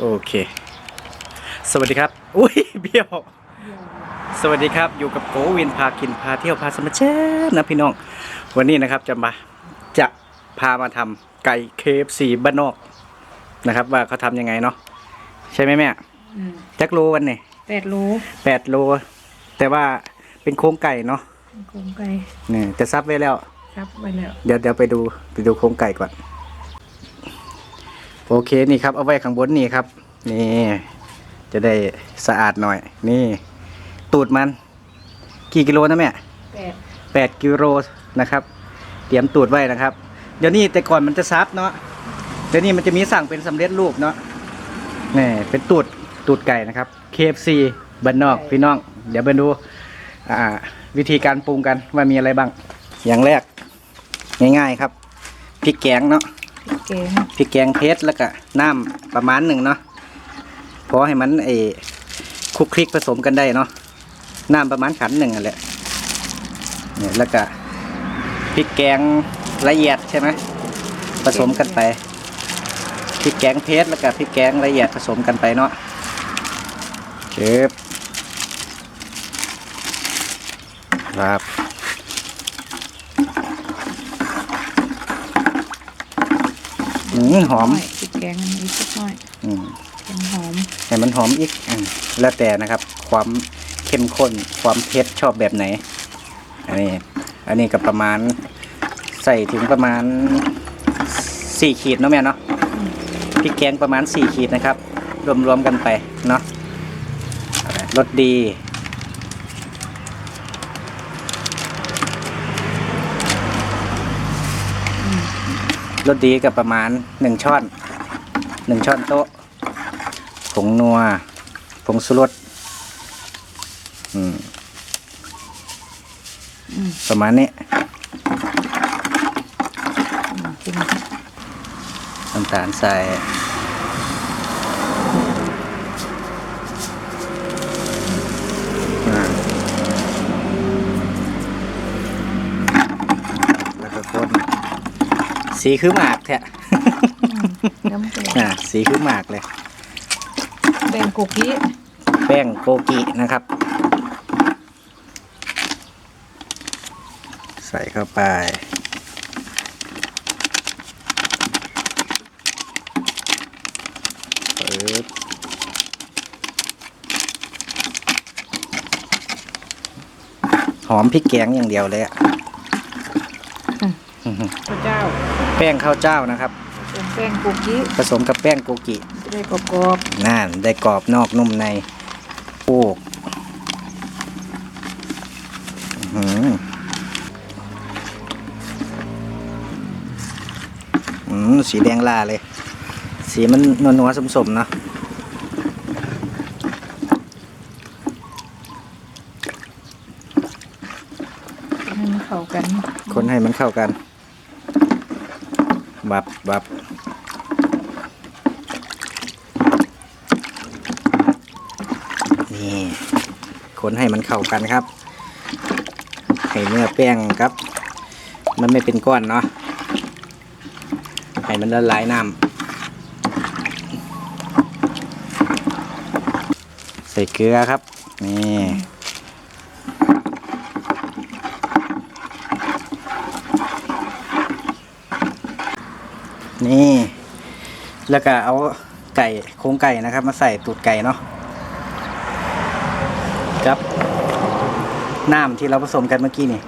โอเค สวัสดีครับ อุ้ยเบี้ยว สวัสดีครับอยู่กับโกวินพากินพาเที่ยวพาสมาเชนะพี่น้อง วันนี้นะครับจะมาจะพามาทำไก่เคฟซีบ้านนอกนะครับ ว่าเขาทำยังไงเนาะใช่ไหมแม่อืมจักโลวันนี่แปดโลแปดโล แต่ว่าเป็นโครงไก่เนาะโครงไก่นี่แต่ซับไว้แล้วครับไปแล้ว เดี๋ยวเดี๋ยวไปดูไปดูโครงไก่ก่อน โอเคนี่ครับเอาไว้ข้างบนนี่ครับ นี่ จะได้สะอาดหน่อย นี่ ตูดมัน กี่กิโลนะแม่แปดแปดกิโลนะครับ เตรียมตูดไว้นะครับ เดี๋ยวนี้แต่ก่อนมันจะซับเนาะเดี๋ยวนี้มันจะมีสั่งเป็นสำเร็จรูปเนาะนี่เป็นตูดตูดไก่นะครับ KFC บ้านนอกพี่น้อง เดี๋ยวไปดูอ่าวิธีการปรุงกันว่ามีอะไรบ้าง อย่างแรก ง่ายๆครับพริกแกงเนาะ เก่งพริกแกงเพชรแล้วก็น้ำประมาณหนึ่งเนาะพอให้มันไอ้คลุกคลิกผสมกันได้เนาะน้ำประมาณขันหนึ่งนั่นแหละเนี่ยแล้วก็พริกแกงละเอียดใช่ไหมผสมกันไปพริกแกงเพชรแล้วก็พริกแกงละเอียดผสมกันไปเนาะเจ็บครับ อืมหอมพริกแกงอันนี้สักหน่อยอืมแกงหอมให้มันหอมอีกอืมแล้วแต่นะครับ ความเข้มข้นความเผ็ดชอบแบบไหน อันนี้ อันนี้ก็ประมาณ ใส่ถึงประมาณสี่ขีดเนาะแม่เนาะพริกแกงประมาณสี่ขีดนะครับ รวมๆกันไปเนาะรสดี รสดีกับประมาณหนึ่งช้อนหนึ่งช้อนโต๊ะผงนัวผงสุรสอืมอืมประมาณนี้อืมจริงน้ำตาลใส่อ่าแล้วก็คน สีคือหมากแท้น้ำแกงอ่าสีคือหมากเลย แบ่งกุกกี้แป้งโกกินะครับ ใส่เข้าไป ปึ๊บ หอมพริกแกงอย่างเดียวเลยอะอื้อหือ พระเจ้า แป้งข้าวเจ้านะครับ เป็นแป้งกุกกี้ผสมกับแป้งโกกิจะได้กรอบนั่นได้กรอบนอกนุ่มในโอ้อื้อหืออืมสีแดงล่าเลย สีมันนัวนัวๆสมๆเนาะๆให้มันเข้ากันคนให้มันเข้ากัน บับบับนี่คนให้มันเข้ากันครับ ให้เนื้อแป้งครับ มันไม่เป็นก้อนเนาะให้มันละลายน้ำใส่เกลือครับ นี่ นี่ แล้วก็เอาไก่โครงไก่นะครับ มาใส่ตูดไก่เนาะครับน้ำที่เราผสมกันเมื่อกี้นี่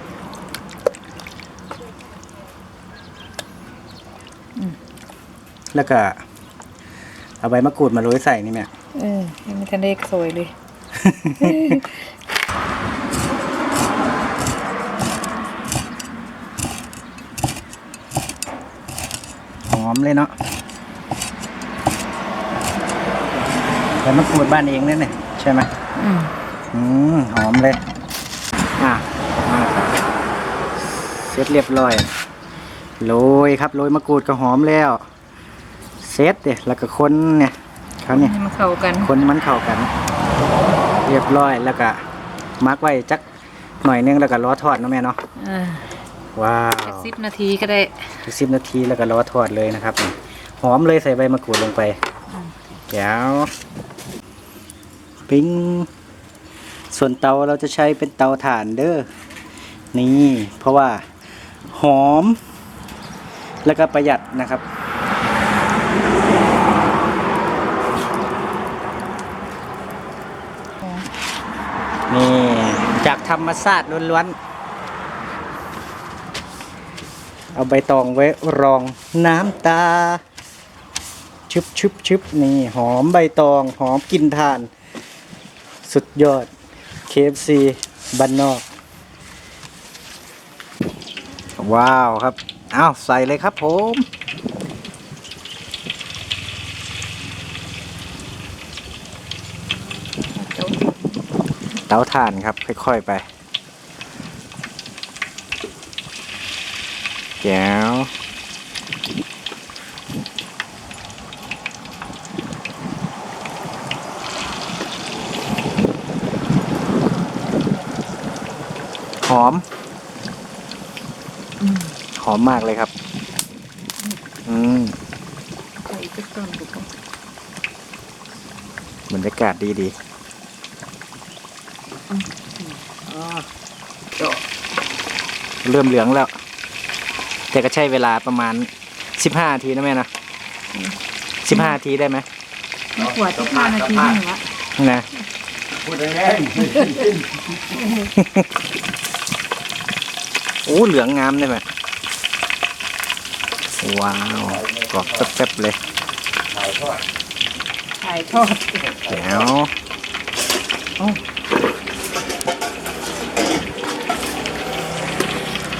แล้วก็ เอาใบมะกรูดมาโรยใส่นี่แม่เออให้มันทันได้สวยเลย อมเลยเนาะใบมะกรูดบ้านเองเนี่ยเนี่ยใช่ไหมอืมอืมหอมเลย อะมาเสร็จเรียบร้อยโรยครับโรยมะกรูดก็หอมแล้วเสร็จเดี๋ยแล้วก็คนเนี่ยเขาเนี่ยให้มันเข้ากันคนมันเข้ากัน เรียบร้อยแล้วก็มักไว้จักหน่อยนึงแล้วก็รอทอดเนาะแม่เนาะอ่า ว้าว สิบนาทีก็ได้สิบนาทีแล้วก็รอทอดเลยนะครับ หอมเลยใส่ใบมะกรูดลงไปแก้วปิ้งส่วนเตาเราจะใช้เป็นเตาถ่านเด้อนี่เพราะว่าหอม แล้วก็ประหยัดนะครับนี่จากธรรมชาติล้วนๆ เอาใบตองไว้รองน้ำตาชึบชึบชึบนี่หอมใบตองหอมกลินทาน สุดยอด KFC บ้านนอก ว้าวครับอ้าวใส่เลยครับผมเตาถ่านครับ ค่อย ๆ ไป แก้วหอม หอมมากเลยครับ อืมใส่ไปก่อนดูก่อนบรรยากาศดีดีเริ่มเหลืองแล้ว แต่ก็ใช้เวลาประมาณสิบห้านาทีนะแม่นะสิบห้านาทีได้ไหมนี่ขวดที่ห้านาทีหนึ่งละนะพูดแรงโอ้เหลืองงามได้ไหมว้าวกรอบแป๊บๆเลยๆถ่ายทอดถ่ายทอดแล้ว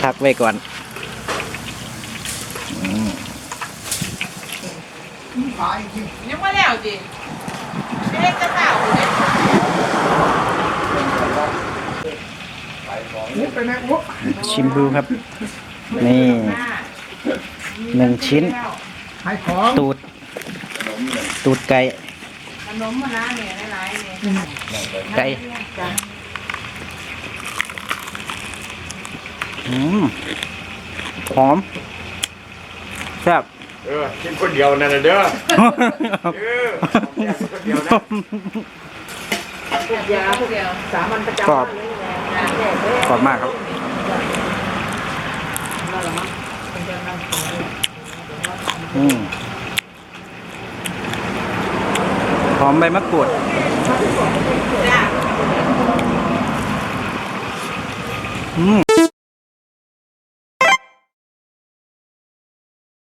พักไว้ก่อน ยังไม่แล้วจิเล็กจะเปล่าเนี่ยชิมดูครับ นี่หนึ่งชิ้นให้ของตูด ตูดไก่ ขนมมานะเนี่ยหลายๆเนี่ยไก่ จ้ะอืมหอมแซ่บ เออกินคนเดียวนั่นน่ะเด้อเออแยกคนเดียวนะยาพวกเดียวสามัญประจำกรอบบ้านเลยนะแยกเลยกรอบมากครับนั่นแหละมั้งเป็นกำลังขอเลยอืมหอมใบมะกรูดจ้าอืม